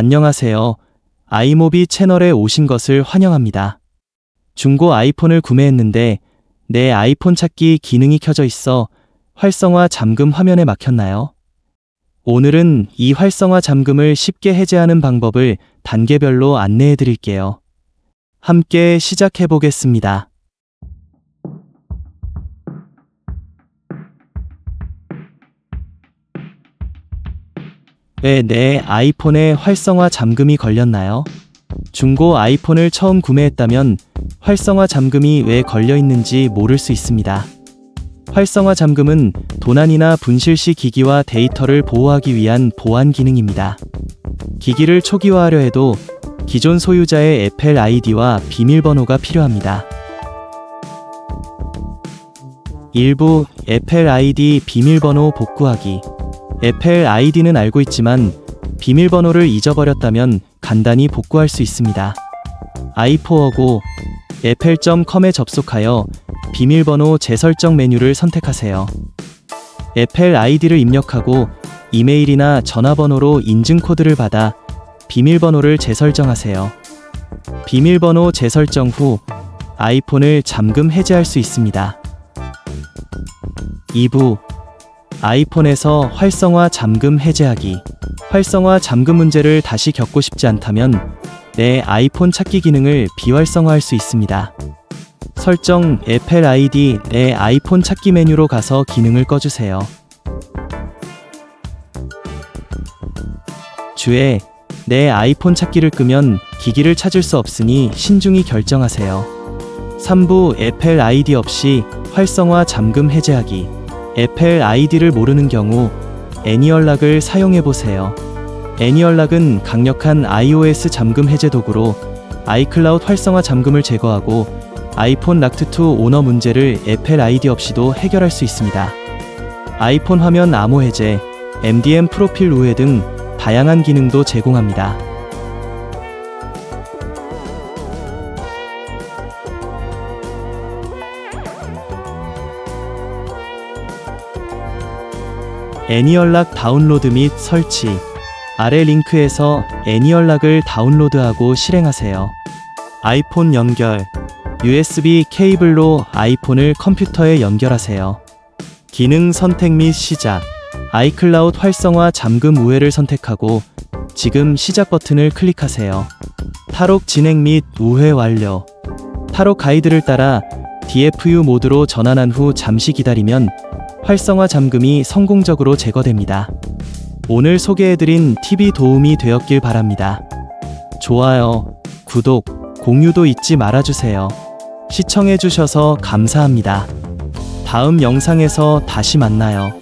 안녕하세요. 아이모비 채널에 오신 것을 환영합니다. 중고 아이폰을 구매했는데 내 아이폰 찾기 기능이 켜져 있어 활성화 잠금 화면에 막혔나요? 오늘은 이 활성화 잠금을 쉽게 해제하는 방법을 단계별로 안내해 드릴게요. 함께 시작해 보겠습니다. 왜 내 아이폰에 활성화 잠금이 걸렸나요? 중고 아이폰을 처음 구매했다면 활성화 잠금이 왜 걸려 있는지 모를 수 있습니다. 활성화 잠금은 도난이나 분실 시 기기와 데이터를 보호하기 위한 보안 기능입니다. 기기를 초기화하려 해도 기존 소유자의 애플 아이디와 비밀번호가 필요합니다. 일부 애플 아이디 비밀번호 복구하기 애플 아이디는 알고 있지만 비밀번호를 잊어버렸다면 간단히 복구할 수 있습니다. 아이포어고 애플.com에 접속하여 비밀번호 재설정 메뉴를 선택하세요. 애플 아이디를 입력하고 이메일이나 전화번호로 인증 코드를 받아 비밀번호를 재설정하세요. 비밀번호 재설정 후 아이폰을 잠금 해제할 수 있습니다. 2부 아이폰에서 활성화 잠금 해제하기. 활성화 잠금 문제를 다시 겪고 싶지 않다면 내 아이폰 찾기 기능을 비활성화할 수 있습니다. 설정 애플 아이디 내 아이폰 찾기 메뉴로 가서 기능을 꺼주세요. 주에 내 아이폰 찾기를 끄면 기기를 찾을 수 없으니 신중히 결정하세요. 3부 애플 아이디 없이 활성화 잠금 해제하기. 애플 아이디를 모르는 경우 애니얼락을 사용해 보세요. 애니얼락은 강력한 iOS 잠금 해제 도구로 아이클라우드 활성화 잠금을 제거하고 아이폰 락트2 오너 문제를 애플 아이디 없이도 해결할 수 있습니다. 아이폰 화면 암호 해제, MDM 프로필 우회 등 다양한 기능도 제공합니다. 애니얼락 다운로드 및 설치. 아래 링크에서 애니얼락을 다운로드하고 실행하세요. 아이폰 연결. USB 케이블로 아이폰을 컴퓨터에 연결하세요. 기능 선택 및 시작. 아이클라우드 활성화 잠금 우회를 선택하고 지금 시작 버튼을 클릭하세요. 탈옥 진행 및 우회 완료. 탈옥 가이드를 따라 DFU 모드로 전환한 후 잠시 기다리면 활성화 잠금이 성공적으로 제거됩니다. 오늘 소개해드린 팁이 도움이 되었길 바랍니다. 좋아요, 구독, 공유도 잊지 말아주세요. 시청해주셔서 감사합니다. 다음 영상에서 다시 만나요.